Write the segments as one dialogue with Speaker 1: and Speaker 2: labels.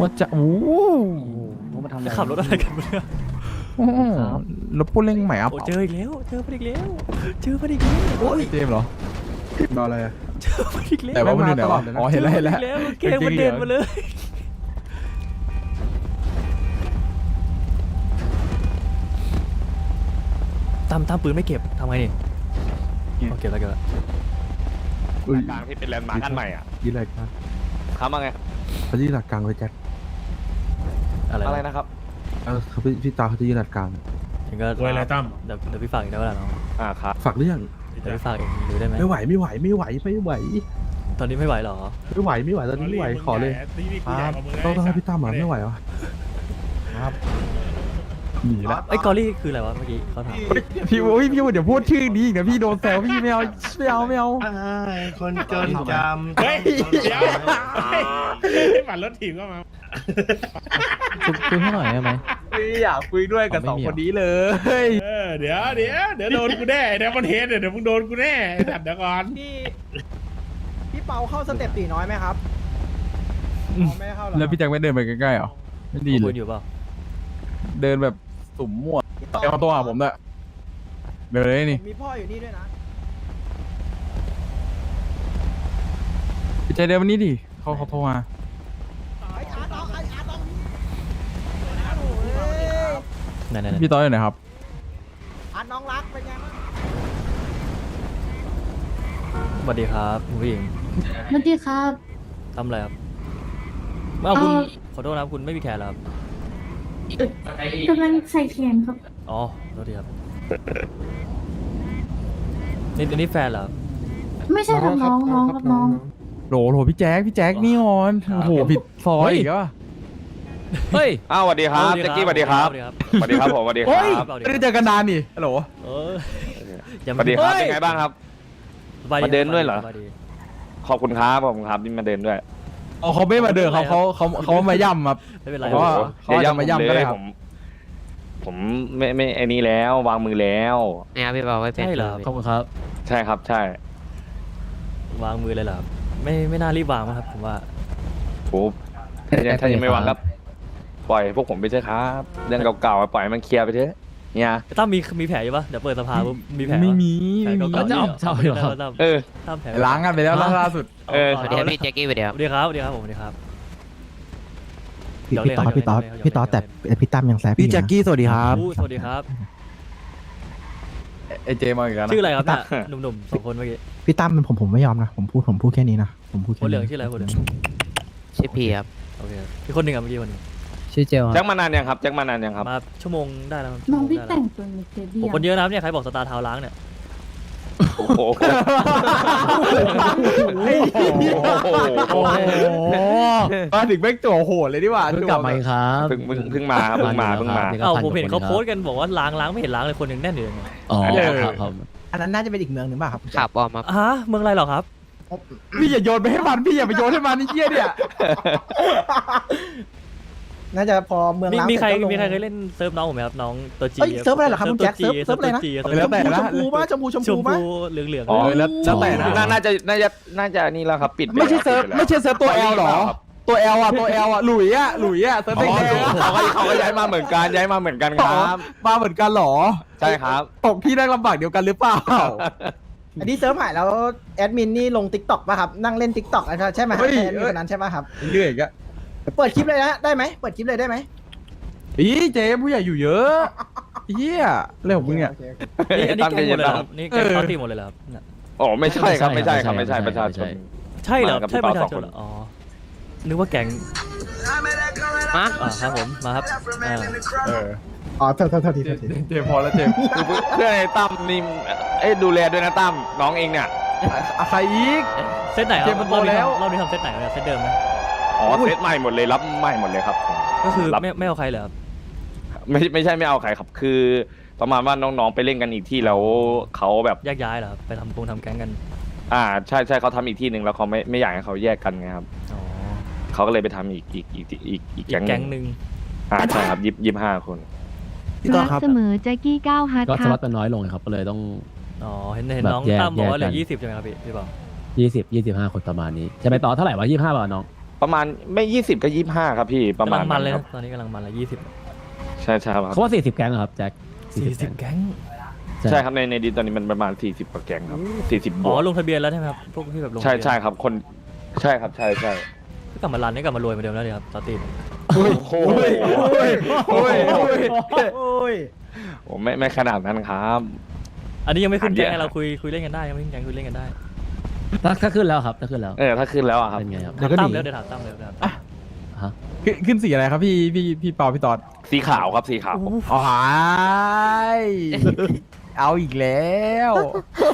Speaker 1: ว่าจะโอ้โห
Speaker 2: ผมมาทำอะไร
Speaker 3: จะขับรถอะไรกันเนี่ย
Speaker 1: โอ้โหรถปูเร่งใหม่อัพ
Speaker 3: โอ้เจออีกแล้ว เจอมันอีกแล้ว เจอมันอีกแล้วโอ้ย
Speaker 1: เจมส์เหรอ
Speaker 2: รออะไรอะ
Speaker 3: เจอมันอีกแล้ว
Speaker 1: แต่ว่ามันอยู่ไหนวะอ๋อเห็นแล้วเห็นแล้ว
Speaker 3: จอมันอีกแล้วเกมมันเด่นมาเลยตามตามปืนไม่เก็บทำไงนี่โอเคแล้วเก็บแล้ว
Speaker 2: อุ้ย
Speaker 4: กลางที่เป็นแลนด์มาร์คอันใหม่อะ
Speaker 2: ยี่อะไรกัน
Speaker 4: ครับว่าไง
Speaker 2: เขาจะยืนหลักกลางเลยแจ็ค
Speaker 3: อะไร
Speaker 4: อะไร
Speaker 3: นะ
Speaker 4: นะครับ
Speaker 2: เออเขาพี่พี่ตาเขาจะยืนหลักกลาง
Speaker 3: ถึงก็
Speaker 5: รวยอะไรตั้ม
Speaker 3: เดี๋ยวเดี๋ยวพี่ฝากอีกได้เวลาน้อง
Speaker 4: อ่าครับ
Speaker 2: ฝากเรื่อง
Speaker 3: เดี๋ยวพี่ฝากเองดูได้ไหม
Speaker 2: ไม่ไหวไม่ไหวไม่ไหวไม่ไหว
Speaker 3: ตอนนี้ไม่ไหวเหรอ
Speaker 2: ไม่ไหวไม่ไหวตอนนี้ไม่ไหวขอเลย
Speaker 5: นี่นี่กูใหญ่กว่ามึง
Speaker 2: ต้องต้องให้พี่ตั้มมาไม่ไหววะ
Speaker 1: หนีละ
Speaker 3: ไอ้ยกอรี่คืออะไรวะเมื่อกี้เขาถาม
Speaker 1: พี่โอ้ยพี่เดี๋ยวพูดชื่อนี้อีกนะพี่โดนแซวพี่ไม่เอาไม่เอาไม่เอา
Speaker 6: คนจนจำ
Speaker 5: เฮ้ยเดี๋ยวเฮ้ยปั่นรถถีบก็มา
Speaker 7: คุยให้หน่อยได้ไหม
Speaker 1: พี่อยากคุยด้วยกับสองคนนี้เลย
Speaker 5: เออเดี๋ยวเดี๋ยวเดี๋ยวโดนกูแน่เดี๋ยวมันเทสเดี๋ยวมึงโดนกูแน่ไอ้สัตว์เดี๋ยวก่อน
Speaker 8: พี่พี่เปาเข้าสเต็ปตีน้อยไหมครับอ๋อไม่เข้าหรอ
Speaker 1: แล้วพี่แจ็คไม่เดินไปใกล้ๆเหรอไม่ดี
Speaker 3: เขา
Speaker 1: เล
Speaker 3: คุ
Speaker 1: ย
Speaker 3: ยอยู่เปล่า
Speaker 1: เดินแบบ สุ่มมั่วเอาตัวหาผมด้วยเดินเลยนี่
Speaker 8: มีพ่ออยู่นี่ด้วยนะ
Speaker 1: พี่ใจเดินวันนี้ดิเขาเขาโทรมา
Speaker 8: ไอ้อาร์ตเอาไอ้อาร์ตเอาโอ้ย
Speaker 3: ไหนไหนไหน
Speaker 1: พี่ต้อยอยู่ไหนครับ
Speaker 8: อาร์ตน้องรักเป็นไงบ้าง
Speaker 3: สวัสดีครับคุณผู้หญิง
Speaker 9: สวัสดีครับ
Speaker 3: ทำอะไรครับเอ้าคุณ
Speaker 9: เอ่อ
Speaker 3: ขอโทษนะครับคุณไม่มีแขนเหรอครับ
Speaker 9: กำลังใส่แขนครับ
Speaker 3: อ๋อโทษทีครับนี่นี่แฟนเหรอครับ
Speaker 9: ไม่ใช่ครับน้องน้องครับน้อง
Speaker 1: โหลโหลพี่แจ็คพี่แจ็คนี่ออนโอ้โหผิดซอยอีกแล้วอะ
Speaker 3: เฮ้ย
Speaker 4: อ้าวสวัสดีครับแจ็คกี้สวัสดีครับ
Speaker 3: สวัสดีครับ
Speaker 4: สวัสดีครับผมสวัสดีค
Speaker 1: เฮ้ย
Speaker 4: รับ
Speaker 1: ไม่ได้เจอกันนานนี่ฮัลโหล
Speaker 3: เอออย่า
Speaker 4: ส
Speaker 3: มา
Speaker 4: วัสดีครับเป็นไงบ้างครับ
Speaker 3: สบาย
Speaker 4: มาเดินด้วยเหรอ
Speaker 3: สบา
Speaker 4: ขอบคุณครับขอบคุณครับที่มาเดินด้วย
Speaker 1: อ๋อเขาไม่มาเดินเขาเขาเขาเขามาย่ำครับ
Speaker 3: ไม่เป็นไร
Speaker 1: เพราะว่าเขาอาจจะมาย่ำก็ได้ครับ
Speaker 4: ผมผมไม่ไม่ไอ้นี่แล้ววางมือแล้ว
Speaker 7: เนี่ยพี่บอกไว้เป็น
Speaker 3: ใช่เหรอครับ
Speaker 7: ขอบคุณครับ
Speaker 4: ใช่ครับใช่
Speaker 3: วางมือเลยเหรอครับไม่ไม่น่ารีบวางมั้งครับผมว่า
Speaker 4: โอ้ถ้ายังถ้ายังไม่วางครับปล่อยพวกผมไปเถอะครับ เรื่องเก่าๆปล่อยให้มันเคลียร์ไปเถอะ เนี่ย
Speaker 3: ตั้มมีมีแผลอยู่ปะเดี๋ยวเปิดสภาปุ๊บมีแผลปะ
Speaker 1: ไม่มี
Speaker 3: แผล
Speaker 1: ไม่มี
Speaker 3: เก่าๆ
Speaker 7: จะเอาจะเอาเหรอครับ
Speaker 3: ตั้ม
Speaker 4: เออ
Speaker 3: ตั้มแผล
Speaker 1: ล้างกันไปแล้วล่าสุด
Speaker 4: เออ
Speaker 7: สวัสดีครับพี่แจ็คกี้สวัสดีครับ
Speaker 3: สวัสดีครับสวัสดีครับผมสวัสดีครับ
Speaker 10: พี่
Speaker 3: เดี๋ยว
Speaker 10: พี่ต๊อด
Speaker 3: เล่น
Speaker 10: พี่ต๊อด
Speaker 3: เดี๋ยวเล่น
Speaker 10: พี่ต๊อด
Speaker 3: เดี๋
Speaker 10: แต่
Speaker 3: ยวเล่น
Speaker 10: พี่ตั้มยังแซบ
Speaker 2: พี่
Speaker 10: อยู่นะ
Speaker 2: แจ็คกี้สวัสดีครับ
Speaker 3: อู้สวัสดีครับ
Speaker 1: ไอเจมาอีกแล้วนะ
Speaker 3: ชื่ออะไรครับเนี่ยหนุ่มๆสองคนเมื่อกี้
Speaker 10: พี่ตั้มเป็นผมผมไม่ยอมนะผมพูดผมพูดแค่นี้นะผมพูด
Speaker 3: ค
Speaker 10: แค่
Speaker 3: นเหลื
Speaker 10: นี้
Speaker 3: องชื่ออะไรคนเหลือง
Speaker 7: ชื่อพีครับ
Speaker 3: โอเคครับอีกคนหนึ่งอะเมื่อกี้คนหนึ่ง
Speaker 7: ชื่อเจลค
Speaker 4: แจ็
Speaker 7: รับ
Speaker 4: คมานานยังครับแจ็คมานานยังครับ
Speaker 3: มาชั่วโมงได้แล้วครับ
Speaker 9: น้องพี่
Speaker 3: ชั่วโม
Speaker 9: แต่ง
Speaker 3: ได้
Speaker 9: ตัวในเต
Speaker 3: แล้ว
Speaker 9: เดี
Speaker 3: โอ้
Speaker 9: ย
Speaker 3: คนเยอะนะครับเนี่ยใครบอกสตาร์ทาวล้างเนี่ย
Speaker 4: โอ้โห
Speaker 1: โอ้โหมาถึงแม่งตัวโหดเลยดีกว่า
Speaker 7: เพิ่งกลับมาอีกครับ
Speaker 4: เพิ่งเพิ่งเพิ่งมาครับเพิ่งมาเพิ่งมา
Speaker 7: นี่ก็
Speaker 3: เอ้า
Speaker 7: พัน
Speaker 3: ผมเห็น
Speaker 7: ก
Speaker 3: เขา
Speaker 7: ว่
Speaker 3: โพสต์กันบอกว่าล้างล้างไม่เห็นล้างเลยคนหนึ่งแน่นอยู่เลย
Speaker 7: อ๋อ
Speaker 1: เออ
Speaker 7: ครับครับ
Speaker 10: อันนั้นน่าจะเป็นอีกเมืองหนึ่งป่ะครับ
Speaker 7: ขับออกมา
Speaker 3: ฮะเมืองอะไรเหรอครับ
Speaker 1: พี่อย่าโยนไปให้มันพี่อย่าไปโยนให้มันนี่เหี้ยเนี่ย
Speaker 8: น่าจะพอเมือง
Speaker 3: มี
Speaker 8: ล้าง
Speaker 3: มีใคร
Speaker 8: สจก็ลง
Speaker 3: มีใครเคยเล่นเซิร์ฟน้องผมไหมครับน้องตัวจี
Speaker 8: เอ้ยเซิร์ฟอะไรเหรอครับคุณแจ็คเซิร์ฟเซิร์ฟอะไรนะ
Speaker 3: เซิร์ฟ
Speaker 1: แล้วแต่
Speaker 8: ช
Speaker 1: นะ
Speaker 8: มพูป่ะชมพูชม
Speaker 3: ช
Speaker 8: พู
Speaker 3: ม
Speaker 8: ป่ะ
Speaker 3: พูเหลืองเหลืองๆ
Speaker 4: อ๋อ
Speaker 1: เออแล้วแล้วแต่นะ
Speaker 4: น่าน่าจะน่าจะน่าจะนี่แล้วครับปิดป
Speaker 1: ไม่ใช่
Speaker 4: แล้ว
Speaker 1: เซิร์ฟ
Speaker 4: ปิดปแล้ว
Speaker 1: ไม่ใช่เซิร์ฟตัวแอลหรอ ตัวแอลอะตัวแอลอะหลุยอะหลุยอะเซิร์ฟ
Speaker 4: อ๋อ
Speaker 1: แดงๆอะ
Speaker 4: เขาก็เขาก็ย้ายมาเหมือนกันย้ายมาเหมือนกันครับ
Speaker 1: มาเหมือนกันเหรอ
Speaker 4: ใช่ครับ
Speaker 1: ตกที่นั่งลำบากเดียวกันหรือเปล่า
Speaker 8: อันนี้เซิร์ฟหายแล้วแอดมินนี่ลงติ๊กต็อกป่ะครับ นั่งเล่นติ๊กต็อกใช่ไหมครับ
Speaker 1: เฮ้ย
Speaker 8: แอดมินคนนั้นใช่ป่ะครับ
Speaker 1: เรื่อยอีกอะ
Speaker 8: เปิดคลิปเลยนะได้ไหมเปิดคลิปเลยได้ไหม
Speaker 1: อีเจผู้ใหญ่อยู่เยอะเฮียเรื่องของมึงเนี่ย
Speaker 8: โอคโอเค
Speaker 3: นี่อันนี้
Speaker 4: ตั้ม
Speaker 3: แกงหมดเลยเหรอ
Speaker 4: ใจ
Speaker 3: ครับนี่แกง
Speaker 1: เออ
Speaker 3: ปาร์ตี้หมดเลยเหรอครับน่ะ
Speaker 4: อ๋อไม่ใช่ครับไม่ใช่ครับไม่ใช่ประชาชน
Speaker 3: ใช่เหรอ
Speaker 4: มากับ
Speaker 3: ใช่
Speaker 4: พี่
Speaker 3: ประ
Speaker 4: เปา
Speaker 3: ชา
Speaker 4: สอง
Speaker 3: ช
Speaker 4: คนน
Speaker 3: เหรออ๋อนึกว่าแก๊ง
Speaker 7: มา
Speaker 3: อ่าครับผมมาครับอ่า
Speaker 1: เออ
Speaker 8: อ๋อโทษโทษโทษทีโทษที
Speaker 1: เจพอแล้วเจม
Speaker 4: คือเพื่อนไอ้ตั้มนี่เอ้ยดูแลด้วยนะตั้มน้องเองเนี่ย
Speaker 1: อะใครอีก
Speaker 3: เซตไหนค
Speaker 1: เจ
Speaker 3: รับ
Speaker 1: มส์
Speaker 3: รอบนี้
Speaker 1: โตแล้ว
Speaker 3: ทำรอบนี้ทำเซตไหนครับเนี่ยเซตเดิมไหม
Speaker 4: อ๋อเซตใหม่หมดเลยรับใหม่หมดเลยครับ
Speaker 3: ก็คือ
Speaker 4: รับ
Speaker 3: ไม่ไม่เอาใครเหรอครับ
Speaker 4: ไม่ไม่ใช่ไม่เอาใครครับ คือประมาณว่าน้องๆไปเล่นกันอีกที่แล้วเขาแบบ
Speaker 3: แยกย้ายเหรอครับไปทำปงทำแก๊งกัน
Speaker 4: อ่าใช่ใช่เขาทำอีกที่หนึ่งแล้วเขาไม่ไม่อยากให้เขาแยกกันไงครับ
Speaker 3: อ๋อ
Speaker 4: เขาก็เลยไปทำอีกอีกอีกอีกอีกอีก
Speaker 3: อีก
Speaker 4: แก๊งห
Speaker 3: แก๊
Speaker 4: นึ่
Speaker 3: ง
Speaker 4: ง
Speaker 3: หนึ่ง
Speaker 4: อ่าใช่ครับยิบยิบห้าคน
Speaker 2: พี่ต๊อดครับ
Speaker 9: เสมอแจ็กกี้ก้าวฮัท
Speaker 7: ก็
Speaker 9: ค
Speaker 7: ส
Speaker 9: รั
Speaker 7: ล็
Speaker 9: บ
Speaker 7: อตมันน้อยลงครับก็เลยต้อง
Speaker 3: อ๋อเห็นเห็น
Speaker 7: แบบ
Speaker 3: น้อง
Speaker 7: แยก
Speaker 3: ตั้มบอกว่าเหลื
Speaker 7: แย
Speaker 3: อก
Speaker 7: กัน
Speaker 3: ยี่สิบใช่ไหมครับพี่พี่บอก
Speaker 7: ยี่สิบยี่สิบห้าคนประมาณนี้จะไปต่อเท่าไหร่วะยี่ห้าบาทน้อง
Speaker 4: ประมาณไม่ยี่สิบก็ยี่ห้าครับพี่ประ
Speaker 3: กำ
Speaker 4: มา
Speaker 3: ลั
Speaker 4: ณ
Speaker 3: งมันเลย
Speaker 4: ครั
Speaker 3: นะ
Speaker 4: บ
Speaker 3: ตอนนี้กำลังมันเลยยี่สิบ
Speaker 4: ใช่ใช่ครับ
Speaker 7: เขาว่าสี่สิบแก๊งเหรอครับแจ็ค
Speaker 3: สี่สิบแก๊ง
Speaker 4: ใช่ครับในในดินตอนนี้มันประมาณสี่สิบกว่าแกงครับสี่สิบบ
Speaker 3: อ๋
Speaker 4: ว
Speaker 3: อกลงทะเบียนแล้วใช่ไหมครับพวกที่แบบลง
Speaker 4: ใช่
Speaker 3: ทะเบียน
Speaker 4: ใช่ครับคนใช่ครับใช่ใช่
Speaker 3: ก็กลับมารันนี่กลับมารวยเหมือนเดิมแล้วดิครับตาตีน
Speaker 4: โอ้โห
Speaker 1: โอ้ยโอ้ยโอ้ย
Speaker 8: โอ้ย
Speaker 4: โอ้ไม่ไม่ขนาดนั้นครับ
Speaker 3: อันนี้ยังไม่ขึ้น
Speaker 4: อันเดี
Speaker 3: แก๊
Speaker 4: ยว
Speaker 3: งไงเราคุยคุยเล่นกันได้ยังไม่ขึ้นแก๊งคุยเล่นกันได้
Speaker 7: ถ้าถ้าขึ้นแล้วครับถ้าขึ้นแล้ว
Speaker 4: เออถ้าขึ้นแล้วอะครับ
Speaker 7: เป็นไงครับ
Speaker 3: ถามตั้มเร็วเดี๋ยวถามตั้มเร็วเดี๋ยวถามตั้ม
Speaker 7: ฮะ
Speaker 1: ขึ้นขึ้นสีอะไรครับพี่พี่พี่เปาพี่ตอด
Speaker 4: สีขาวครับสีขาว
Speaker 1: อ๋อเอาอีกแล้ว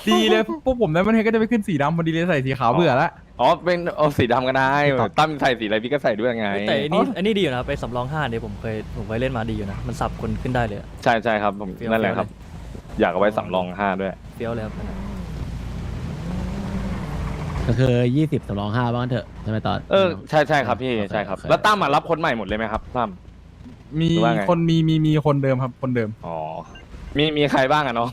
Speaker 1: ดีเลยพวกผมได้มันเฮก็จะไปขึ้นสีดำพอดีเลยใส่สีขาวเบื่อละ
Speaker 4: อ๋อเป็นเอาสีดำก็ได้ตั้มใส่สีอะไรพี่ก็ใส่ด้วยไง
Speaker 3: แต่อันนี้อันนี้ดีอยู่นะครับไปสำรองห้าเนี่ยผมเคยผมเคยเล่นมาดีอยู่นะ มันสับคนขึ้นได้เลยอะ
Speaker 4: ใช่ใช่ครับผม
Speaker 3: เฟี้ยว
Speaker 4: นั่นแหละครับ อยากเอาไว้สำรองห้าด้วย
Speaker 3: เฟี้ยวเลยครับ
Speaker 7: ก็คือยี่สิบสำรองห้าบ้างนเถอะใช่ไหมตอน
Speaker 4: เออใช่ใช่ครับพี่
Speaker 7: โอเค
Speaker 4: ใช่ครับ
Speaker 7: โอเค
Speaker 4: แล้วตั้มมารับคนใหม่หมดเลยไหมครับตั้ม
Speaker 1: มี
Speaker 4: หรือว่าไง
Speaker 1: คนมีมีมีคนเดิมครับ คนเดิม
Speaker 4: อ๋อมีมีใครบ้างอะน้อง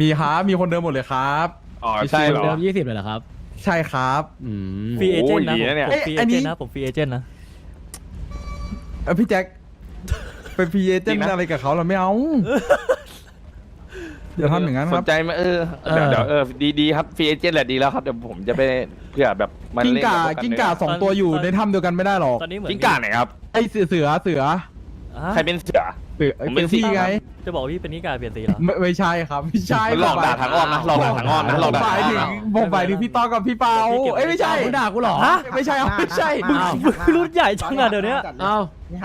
Speaker 1: มีครับมีคนเดิมหมดเลยครับ
Speaker 4: อ๋อใช่เหรอ
Speaker 7: เดิมยี่สิบเลยเหรอครับ
Speaker 1: ใช่ครับ
Speaker 7: อืม
Speaker 3: ฟรีเอเจนต์นะ
Speaker 4: โอ้ยดีนะเนี่ย
Speaker 3: ผมฟรี
Speaker 1: เอ้
Speaker 3: เอย
Speaker 1: อัน
Speaker 3: เจ
Speaker 1: นี้
Speaker 3: นต์นะผมฟรีเอเจนต์นะ
Speaker 1: เออพี่แจ็คเป็นพีเอเจ
Speaker 4: จริ
Speaker 1: น
Speaker 4: งนะ
Speaker 1: อะไรกับเขาเราไม่เอา อย่าทำอย่างนั้น
Speaker 4: ส
Speaker 1: ครั
Speaker 4: น
Speaker 1: บ
Speaker 4: ใจไหมเออเดี๋ยวเดี๋ยวเออดีดีครับฟรีเอเจนต์แหละดีแล้วครับเดี๋ยวผมจะไปเพื่อแบบมัน
Speaker 1: กิ้ง
Speaker 4: เล่น
Speaker 1: ก่า
Speaker 4: บพว
Speaker 1: กิ้งก่า
Speaker 4: ด้วย
Speaker 1: สองตัวอยู่
Speaker 3: ตอน
Speaker 1: ในถ้ำเดียวกันไม่ได้หรอก
Speaker 3: ตอนนี้เหมือน
Speaker 4: กิ้งก่าไหนครับ
Speaker 1: ไอเสือเสือเสือ
Speaker 3: อะ
Speaker 4: ใครเป็นเสือ
Speaker 1: เสือ
Speaker 4: ผมเป็
Speaker 1: เป็น
Speaker 4: น
Speaker 1: พี่
Speaker 4: สี
Speaker 1: ไง
Speaker 3: จะบอกว่าพี่เป็นนิกาเปลี่ยนสีเหรอ
Speaker 1: ไม่ไม่ใช่ครับไม่ใช่
Speaker 4: มันหลอกด่าทางอ้อมนะหลอกด่าทางอ้อมนะหลอก
Speaker 1: ผม
Speaker 4: ด่า
Speaker 1: หมายถึงผมหมายถึงพี่ต้อกับพี่เปาเอ้ยไม่ใช่
Speaker 7: มึงด่ากูเหรอ
Speaker 3: ฮะ
Speaker 1: ไม่ใช่ครับไม่ใช่
Speaker 8: มามา
Speaker 3: มึงรุ่นใหญ่จังอะเดี๋ยวเนี้ย
Speaker 7: เอ้า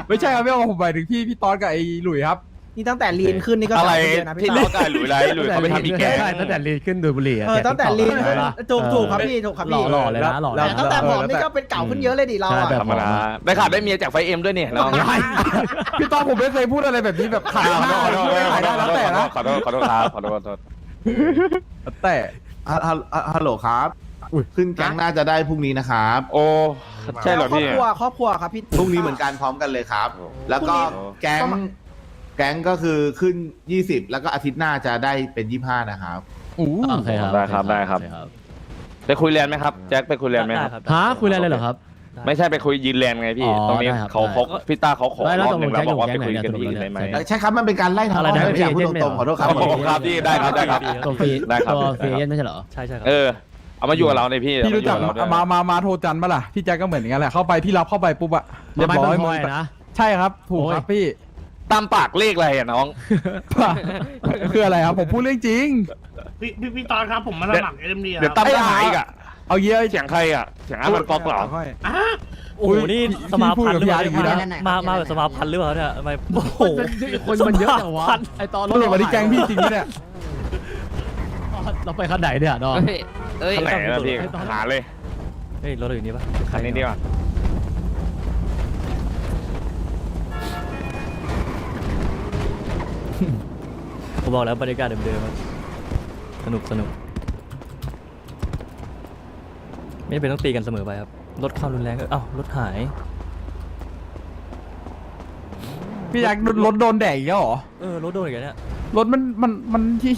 Speaker 1: ไม่ใช่ครับพี่เอาผมหมายถึงพี่พี่ต้อกับไอ้หลุยครับ
Speaker 8: นี่ตั้งแต่ลีนขึ้นนี่ก็
Speaker 4: อะไร
Speaker 8: สามเดือนนะ
Speaker 4: ที่
Speaker 8: พี่
Speaker 4: ล้อ
Speaker 8: ตา
Speaker 4: กันหลุยไรหลุยเขาไปทำอีกแกง
Speaker 7: ใช่ตั้งแต่ลีนขึ้นดูดบุหรี่ะ
Speaker 8: เออตั้งแต่ลีน
Speaker 7: แก
Speaker 8: ขึ้น
Speaker 7: ติ๊กต็อก
Speaker 8: ถูกถูกครับพี่ถูกครับพี่
Speaker 7: หล่อๆเลยนะหล่อๆ
Speaker 8: แต่
Speaker 7: เลยนะ
Speaker 8: ตั้งแต่ผอม
Speaker 1: แล้วแต่
Speaker 8: นี่ก็เป็นเก่าขึ้นเยอะเลยดิเรา
Speaker 7: ใช่
Speaker 8: อะ
Speaker 7: แบบ
Speaker 4: ธรรมดาได้ขาดได้เมียจากไฟเอ็มด้วยเนี่ยน้อง
Speaker 1: พี่ต้อผมไม่เคยพูดอะไรแบบนี้แบบขายหน้า
Speaker 4: ขอโทษ
Speaker 1: ไม่ขายได้แล้วแต่นะ
Speaker 4: ขอโทษขอโทษครับขอโทษขอโทษ
Speaker 1: แต่
Speaker 2: ฮัลฮัลฮัลโหลครับขึ้นแก๊งน่าจะได้พรุ่งนี้นะครับ
Speaker 4: โอ้ใช่เหรอ
Speaker 8: ครอบ
Speaker 4: พี่
Speaker 8: ครัวครอบครัวครับพี่
Speaker 2: พรุ่งนี้เหมือนกันพร้อมกันเลยครับ
Speaker 4: โอ้
Speaker 2: แล้วก็
Speaker 8: พรุ่งนี้
Speaker 2: แก๊ง แก๊งก็คือขึ้น 20 แล้วก็อาทิตย์หน้าจะได้เป็น 25 นะครับ
Speaker 1: อู้
Speaker 7: โอเคครับ
Speaker 4: ได้ครับได้ครับ
Speaker 7: โอเไป
Speaker 4: คุยแลนด์ไหมครับแจ็คไปคุยแลนด์ไหมครับ
Speaker 3: ได้
Speaker 7: ฮะคุยอะไรเลยเหรอครับ
Speaker 3: ได้
Speaker 4: ไม่ใช่ไปคุยยืนแลนด์ไงพี่
Speaker 7: อ๋อ
Speaker 4: ตรงนี้
Speaker 7: ได้ครับ
Speaker 4: เขา
Speaker 7: ได้
Speaker 4: เขาพี่ต้าเขาขอ
Speaker 7: ได้แล้
Speaker 4: ร
Speaker 7: ว
Speaker 4: อบหนึ่ง
Speaker 7: ตกลง
Speaker 4: แล้วบอกว่า
Speaker 7: แจ็
Speaker 4: ไป
Speaker 7: ค
Speaker 4: คุย
Speaker 7: อยู่
Speaker 4: กัน
Speaker 7: แก๊
Speaker 4: ที่
Speaker 7: งไหน
Speaker 4: อื่นได้ไหม
Speaker 7: เนี่ย
Speaker 2: ใช่ครับ มันเป็นการไล่ทาง
Speaker 7: อะไร
Speaker 2: อ้อม
Speaker 7: นะ
Speaker 2: ไม่อยากพูด
Speaker 7: ไม่
Speaker 2: ตรงๆขอโทษครับ
Speaker 4: โอ้โหครับพี่ได้ครับได้ครับ
Speaker 7: ตัวฟรี
Speaker 4: ได้ครับ
Speaker 7: ตัวฟรี
Speaker 4: ได้ครับ
Speaker 7: เอเจนต์ไม่ใช่เหรอ
Speaker 3: ใช่ใช่ครับ
Speaker 4: เออ เอามาอยู่กับเราในพี่
Speaker 1: พี่รู้จัก
Speaker 4: เอมาอยู่บเราด้วย
Speaker 1: มามามาโทรจันปะล่ะพี่แจ็คก็เหมือนอย่างนั้นแหละเข้าไปพี่รับเข้าไปปุ๊บอะเรียบร้อย
Speaker 7: ไม้
Speaker 1: มื
Speaker 7: พล
Speaker 1: อ
Speaker 7: อยนะ
Speaker 1: ใช่ครับถูก
Speaker 7: โอ้ย
Speaker 1: ครับพี่
Speaker 4: ตามปากเลขอะไรอะน้อง
Speaker 1: คืออะไรครับผมพูดเรื่องจริง
Speaker 6: พี่พี่พี่ตอนครับผมมาสมัครเอ็มดี
Speaker 4: เดี๋ยวตั้มก็หายอีกอะ
Speaker 1: เอาเยี่ย
Speaker 4: เสียงใครอะเสียงอามันป๊อกเหรอ
Speaker 3: โอ้โหนี่
Speaker 1: พี่
Speaker 3: สมาพันธ์หรือเปล่า
Speaker 1: พี่พูดกับพี่อาร์ตอย่างนี้
Speaker 3: มา
Speaker 1: นะ
Speaker 3: มามาแบบสมาพันธ์หรือเปล่าเนี่ยทำไมโอ้โห
Speaker 7: คนมันเยอะจังวะ
Speaker 3: สมาพันธ์
Speaker 7: ไอตอน
Speaker 1: ตำรวจมาที่แก๊งพี่จริงไหมเนี่ย
Speaker 7: เราไปคันไหนเนี่ยน้อง
Speaker 3: เอ้ย
Speaker 4: ข้างไหนนะพี่หาเลย
Speaker 3: เฮ้ยรถเราอยู่นี่ปะ
Speaker 4: คันนี้ดีกว่า
Speaker 3: ผมบอกแล้วบรรยากาศเดิมๆอะสนุกสนุก ไม่จำเป็นต้องตีกันเสมอไปครับ ลดความรุนแรงก็เอ้ารถหาย
Speaker 1: พี่แจ็ครถโดนแดกอีกแล้วเหรอ
Speaker 3: เออรถโดนอีกแล้วเนี่ย
Speaker 1: รถมันมันมันที่